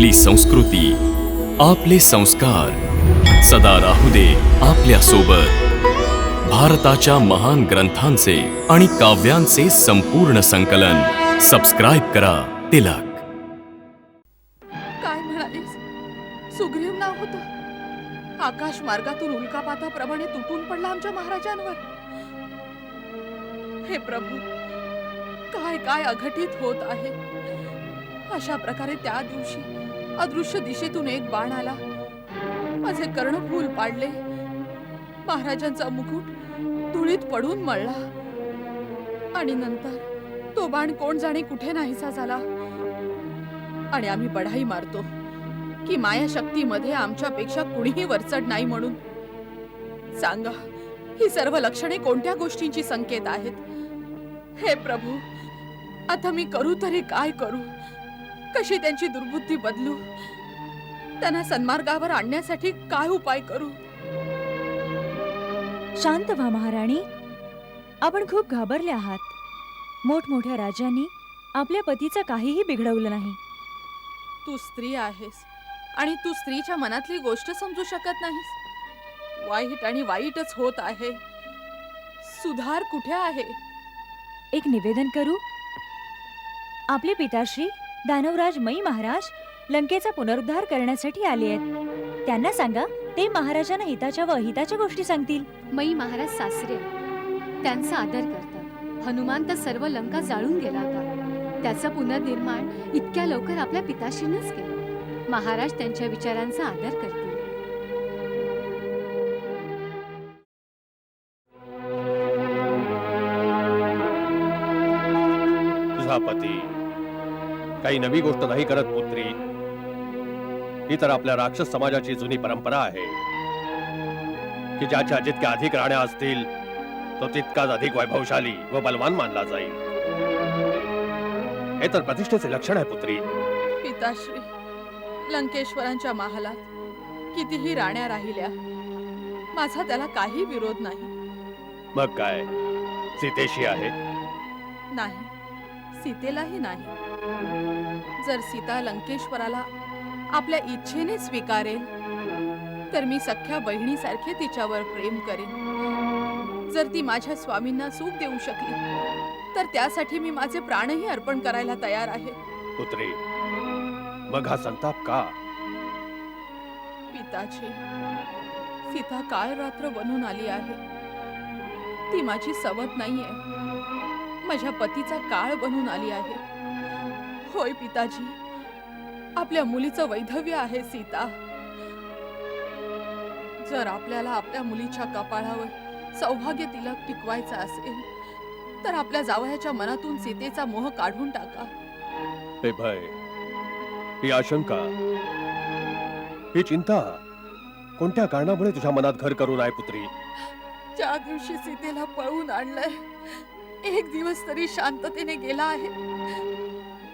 आपली संस्कृती आपले संस्कार. सदा राहू दे आपल्यासोबत भारताच्या महान ग्रंथांचे आणि काव्यांचे संपूर्ण संकलन. सबस्क्राईब करा तिलक. काय म्हणालीस? सुग्रीव नाव आकाश मार्गातून उल्कापाताप्रमाणे तुटून पडला आमच्या महाराजांवर. हे प्रभू काय काय अघटित होत आहे? अशा प्रकारे त्या दिवशी अदृश्य दिशेतून एक बाण आला. माझे कर्णफूल पाडले. महाराजांचा मुकुट धुळीत पडून मळला. आणि नंतर तो बाण कोण जाणे कुठे नाहीसा झाला. आणि आम्ही बढाई मारतो की माया शक्तीमध्ये आमच्यापेक्षा कुणीही वरचढ नाही म्हणून. सांगा ही सर्व लक्षणे कोणत्या गोष्टींची संकेत आहेत? हे प्रभू आता मी करू तरी काय करू? कशी त्यांची दुर्बुद्धी बदलू? त्यांना सन्मार्गावर आणण्यासाठी काय उपाय करू? शांत व्हा महाराणी. आपण खूप घाबरले आहात. मोठमोठ्या राजांनी आपल्या पतीचं काहीही बिघडवलं नाही. तू स्त्री आहेस आणि तू स्त्रीच्या मनातली गोष्ट समजू शकत नाहीस. वाईट आणि वाईटच होत आहे. सुधार कुठे आहे? एक निवेदन करू. आपले पिताश्री दानवराज मई महाराज लंकेचा पुनरुद्धार करण्यासाठी आले आहेत. त्यांना सांगा ते महाराजांना हिताच्या व अहिताच्या गोष्टी सांगतील. मई महाराज सासरे आहेत. त्यांचा आदर करतात. हनुमान तर सर्व लंका जाळून गेला होता. त्याचं पुनर्निर्माण इतक्या लवकर आपल्या पिताशीनच केलं. महाराज त्यांच्या विचारांचा आदर करतात. काही नवी गोष्ट नाही करत पुत्री. ही तर आपल्या राक्षस समाजाची जुनी परंपरा आहे. की ज्याच्या जितक्या अधिक राण्या असतील तो तितकाच अधिक वैभवशाली व बलवान मानला जाईल. हे तर प्रतिष्ठेचे लक्षण आहे पुत्री. पिताश्री लंकेश्वरांच्या महालात कितीही राण्या राहिल्या माझा त्याला काही विरोध नाही. मग काय? सीतेशी आहे? नाही. सीतेलाही नाही. जर सीता लंकेश्वराला आपल्या इच्छेने स्वीकारेल तर मी सख्या बहिणीसारखे तिच्यावर प्रेम करेन. जर ती माझ्या स्वामींना सुख देऊ शकली तर त्यासाठी मी माझे प्राणही अर्पण करायला तयार आहे. पुत्री मग हा संताप का? पिताजी सीता काळ रात्र बनून आली आहे. ती माझी सवत नाहीये. माझ्या पतीचा काळ बनून आली आहे. होय पिताजी. आपल्या मुलीचं वैधव्य आहे सीता. जर आपल्याला आपल्या मुलीच्या कपाळावर सौभाग्य तिलक टिकवायचा असेल तर आपल्या जावयाच्या मनातून सीतेचा मोह काढून टाका. हे भय ही आशंका ही चिंता कोणत्या कारणामुळे तुझ्या मनात घर करून आहे पुत्री? ज्या दिवशी सीतेला पळवून आणलंय एक दिवस तरी शांततेने गेला आहे.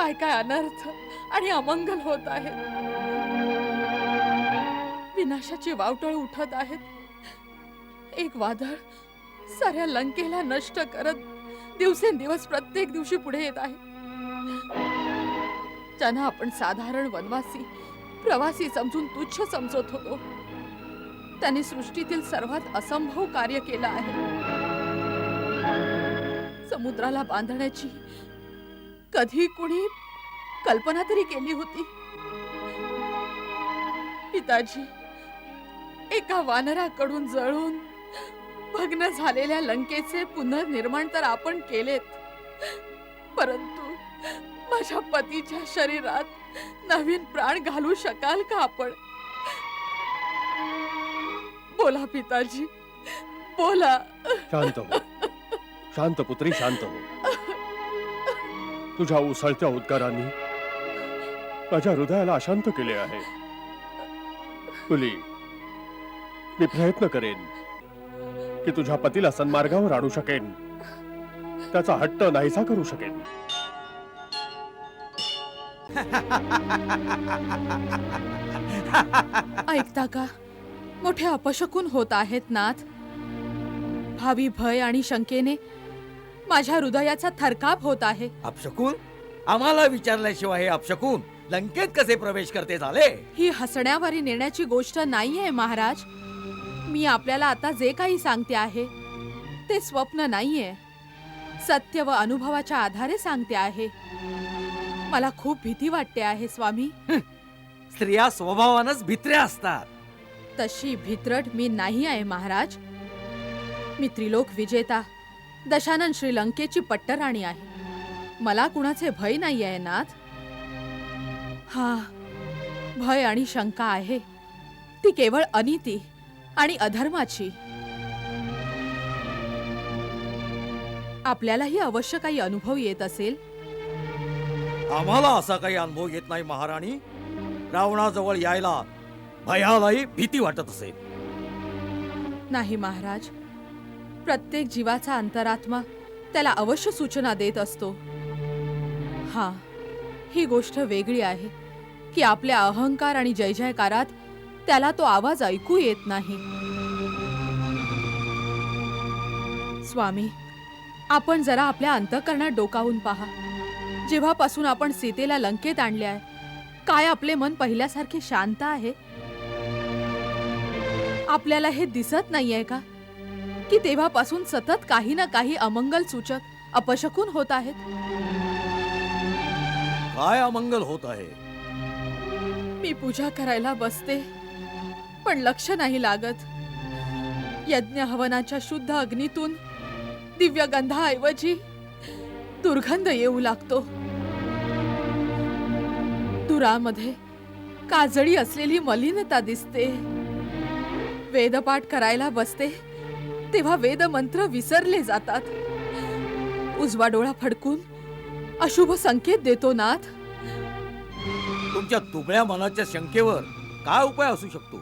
काय काय अनर्थ आणि अमंगल होत आहे विनाशाची वावटळ उठत आहेत. एक वादळ साऱ्या लंकेला नष्ट करत दिवसेंदिवस प्रत्येक दिवशी पुढे येत आहे. ज्यांना आपण साधारण वनवासी प्रवासी समजून तुच्छ समजत होतो. त्यांनी सृष्टीतील सर्वात असंभव कार्य केलं आहे. समुद्राला बांधण्याची कधी कुणी कल्पना तरी केली होती? पिताजी एका वानराकडून जळून भग्न झालेल्या लंकेचे पुनर्निर्माण तर आपण केलेत परंतु माझ्या पतीच्या शरीरात नवीन प्राण घालू शकाल का आपण? बोला पिताजी बोला. शांत हो. शांत पुत्री शांत हो. तुझ्या उसळत्या उद्गारांनी माझ्या हृदयाला अशांत केले आहे. मुली मी प्रयत्न करेन की तुझ्या पतीला सन्मार्गावर आणू शकेन. त्याचा हट्ट नाहीसा करू शकेन. ऐकता का? मोठे अपशकून होत आहेत नाथ. भावी भय आणि शंकेने माझ्या हृदयाचा थरकाप होत आहे. अपशकून आम्हाला विचारल्याशिवाय हे अपशकून लंकेत कसे प्रवेश करते झाले? ही हसण्यावारी नेण्याची गोष्ट नाहीये महाराज. मी आपल्याला आता जे काही सांगते आहे ते स्वप्न नाहीये. सत्य व अनुभवाच्या आधारे सांगते आहे. मला खूप भीती वाटते आहे स्वामी. स्त्रिया स्वभावानच भित्र्या असतात. तशी भित्रट मी नाही आहे महाराज. मी त्रिलोक विजेता. दशानन श्रीलंकेची पट्टराणी आहे. मला कुणाचे भय नाही आहे नाथ. हा भय आणि शंका आहे. ती केवळ अनिती आणि अधर्माची. आपल्यालाही अवश्य काही अनुभव येत असेल? आम्हाला असा काही अनुभव येत नाही महाराणी. रावणाजवळ यायला भयालाही भीती वाटत असेल. नाही महाराज. प्रत्येक जीवाचा अंतरात्मा त्याला अवश्य सूचना देत असतो. हा ही गोष्ट वेगळी आहे की आपल्या अहंकार आणि जय जयकारात त्याला तो आवाज ऐकू येत नाही. स्वामी आपण जरा आपल्या अंतकरणात डोकावून पहा. जेव्हापासून आपण सीतेला लंकेत आणले आहे काय आपले मन पहिल्यासारखे शांत आहे? आपल्याला हे दिसत नाहीये का? की तेव्हापासून सतत काही ना काही अमंगल सूचक अपशकून होत आहेत. काय अमंगल होत आहे? मी पूजा करायला बसते पण लक्ष नाही लागत. यज्ञ हवनाच्या शुद्ध अग्नीतून दिव्य गंधाऐवजी दुर्गंध येऊ लागतो. दुरामध्ये काजळी असलेली मलिनता दिसते. वेदपाठ करायला बसते. तेव्हा वेद मंत्र विसरले जातात. उजवा डोळा फडकून अशुभ संकेत देतो नाथ. तुमच्या तुबळ्या मनाच्या शंकेवर काय उपाय असू शकतो?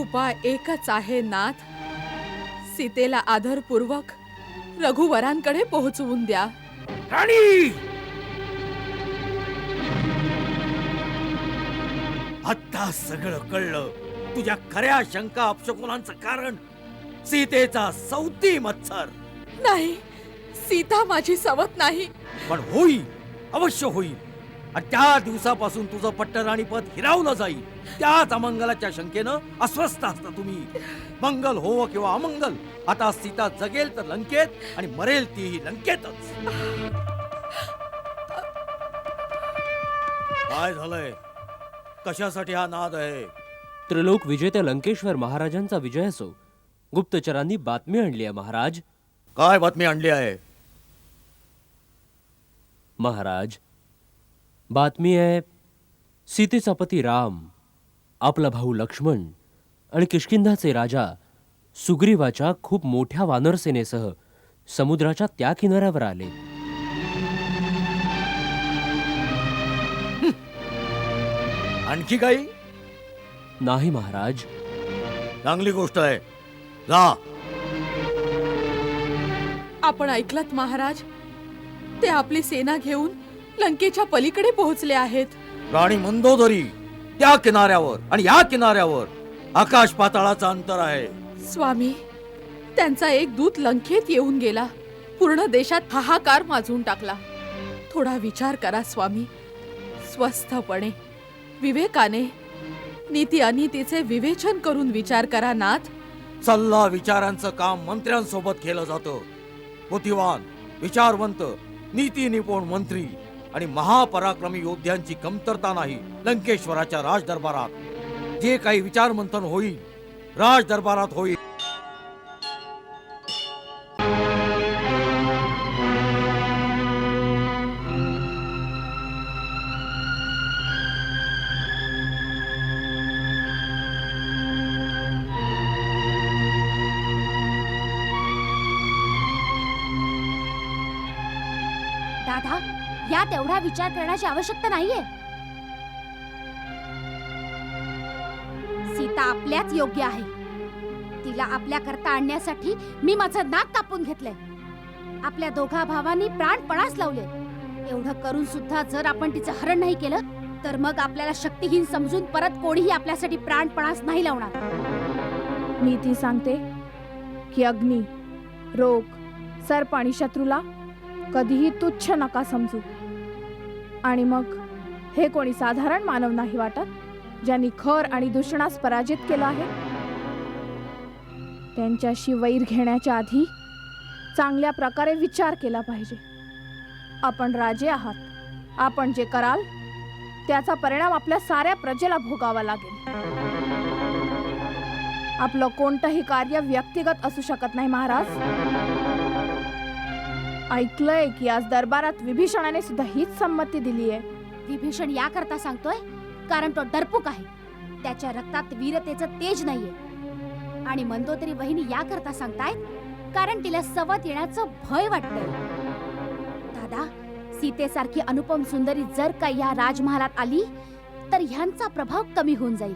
उपाय एकच आहे नाथ. सीतेला आदरपूर्वक रघुवरांकडे पोहोचवून द्या. राणी! आता सगळं कळलं. तुझ्या खऱ्या शंका अपशकुनांचं कारण सीतेचा सौती मत्सर. नाही सीता माझी सवत नाही. पण होईल अवश्य होईल आणि त्या दिवसापासून तुझं पट्टराणी पद हिरावलं जाईल. त्याच अमंगलाच्या शंकेनं अस्वस्थ असता तुम्ही. मंगल होवो किंवा अमंगल आता सीता जगेल तर लंकेत आणि मरेल तीही लंकेतच. काय झालंय? कशासाठी हा नाद आहे? त्रिलोक विजेत्या लंकेश्वर महाराजांचा विजय असो गुप्तचरांनी बातमी आणली आहे महाराज. काय बातमी आणली आहे? महाराज बातमी आहे सीतेचा पती राम आपला भाऊ लक्ष्मण आणि किष्किंधाचे राजा सुग्रीवाच्या खूप मोठ्या वानरसेनेसह समुद्राच्या त्या किनाऱ्यावर आले. आणखी काही? नाही महाराज. चांगली गोष्ट आहे. जा. आपण ऐकलत महाराज? ते आपली सेना घेऊन लंकेच्या पलीकडे पोहोचले आहेत. राणी मंदोदरी त्या किनाऱ्यावर आणि या किनाऱ्यावर आकाश पाताळाचं अंतर आहे. स्वामी त्यांचा एक दूत लंकेत येऊन गेला. पूर्ण देशात हाहाकार माजून टाकला. थोडा विचार करा स्वामी. स्वस्थपणे विवेकाने नीती अनितीचे विवेचन करून विचार करा नाथ. सल्ला विचारांचं काम मंत्र्यांसोबत केलं जातं. बुद्धिवान विचारवंत नीती निपुण मंत्री आणि महापराक्रमी योद्ध्यांची कमतरता नाही लंकेश्वराच्या राजदरबारात. जे काही विचारमंथन होईल राजदरबारात होईल. विचार करण्याची आवश्यकता नाहीये. सीता आपल्याच योग्य आहे. तिला आपल्या करता आणण्यासाठी मी माझं नाक कापून घेतलंय. आपल्या दोघा भावांनी प्राणपणास लावले. एवढं करून सुद्धा जर आपण तिचं हरण नाही केलं तर मग आपल्याला शक्तीहीन समजून परत कोणीही आपल्यासाठी प्राणपणास नाही लावणार. मी ती सांगते की अग्नी रोग सर्प आणि शत्रूला कधीही तुच्छ नका समजू. आणि मग? हे कोणी साधारण मानव नाही वाटत ज्यांनी खर आणि दुष्णास पराजित केलं आहे? त्यांच्याशी वैर घेण्याच्या आधी चांगल्या प्रकारे विचार केला पाहिजे. आपण राजे आहात. आपण जे कराल त्याचा परिणाम आपल्या साऱ्या प्रजेला भोगावा लागेल. आपलं कोणतंही कार्य व्यक्तिगत असू शकत नाही महाराज. ऐकलंय की आज दरबारात विभीषणाने सुद्धा हीच संमती दिली आहे. विभीषण याकरता सांगतोय कारण तो डरपूक आहे. त्याच्या रक्तात वीरतेचं तेज नाहीये. आणि मंदोदरी वहिनी याकरता सांगतायत कारण तिला सवत येण्याचं भय वाटतंय. दादा सीतेसारखी अनुपम सुंदरी जर का या राजमहालात आली तर ह्यांचा प्रभाव कमी होऊन जाईल.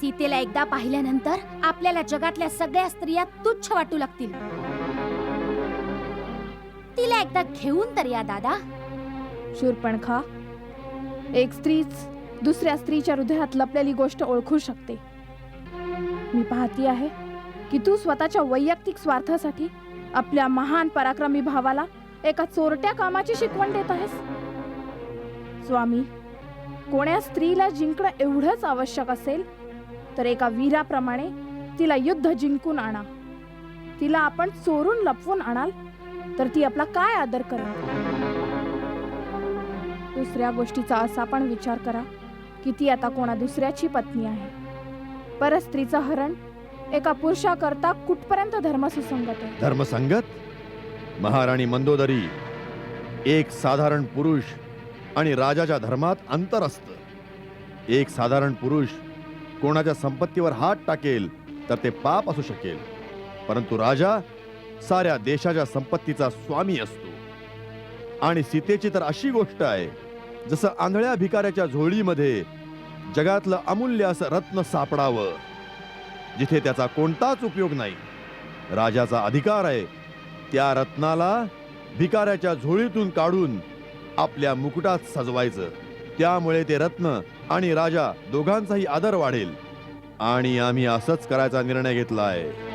सीतेला एकदा पाहिल्यानंतर आपल्याला जगातल्या सगळ्या स्त्रिया तुच्छ वाटू लागतील. तिला एकदा घेऊन तर या दादा. शूरपणखा एक स्त्रीच दुसऱ्या स्त्रीच्या हृदयात लपलेली गोष्ट ओळखू शकते. मी पाहती आहे की तू स्वतःच्या वैयक्तिक स्वार्थासाठी आपल्या महान पराक्रमी भावाला एका चोरट्या कामाची शिकवण देत आहेस. स्वामी कोण्या स्त्रीला जिंकणं एवढंच आवश्यक असेल तर एका वीराप्रमाणे तिला युद्ध जिंकून आणा. तिला आपण चोरून लपवून आणाल तर ती आपला काय आदर करेल दुसऱ्या गोष्टीचा असा पण विचार करा की ती आता कोणा दुसऱ्याची पत्नी आहे. परस्त्रीचं हरण एका पुरुषाकरता कुठपर्यंत धर्मसुसंगत आहे? धर्मसंगत महाराणी मंदोदरी एक साधारण पुरुष आणि राजाच्या धर्मात अंतर असतं एक साधारण पुरुष कोणाच्या संपत्तीवर हात टाकेल तर ते पाप असू शकेल. परंतु राजा साऱ्या देशाच्या संपत्तीचा स्वामी असतो. आणि सीतेची तर अशी गोष्ट आहे जसं आंधळ्या भिकाऱ्याच्या झोळीमध्ये जगातलं अमूल्य असं रत्न सापडावं जिथे त्याचा कोणताच उपयोग नाही. राजाचा अधिकार आहे त्या रत्नाला भिकाऱ्याच्या झोळीतून काढून आपल्या मुकुटात सजवायचं. त्यामुळे ते रत्न आणि राजा दोघांचाही आदर वाढेल. आणि आम्ही असंच करायचा निर्णय घेतला आहे